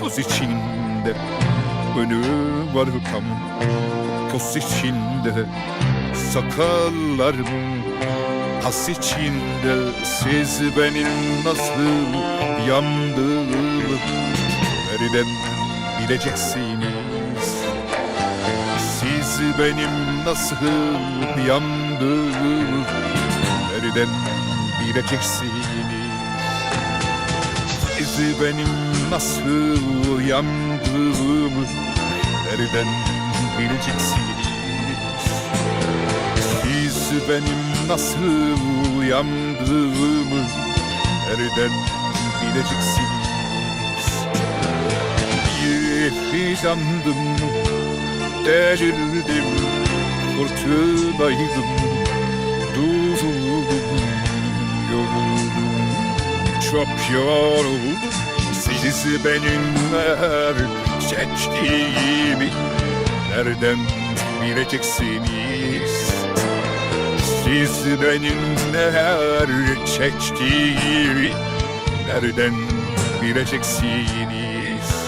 Toz içinde. Önü var tam Toz içinde. Sakallarım Has içinde. Siz benim nasıl yandığımı Nereden bileceksiniz? Siz benim nasıl yandığımı Nereden bileceksiniz Siz benim nasıl yandığımı Nereden bileceksiniz Siz benim nasıl yandığımı Nereden bileceksiniz Yaşandım, delirdim, fırtınaydım çok yoruldum. Siz benim her seçtiğimi Nereden bileceksiniz? Siz benim her çektiğimi Nereden bileceksiniz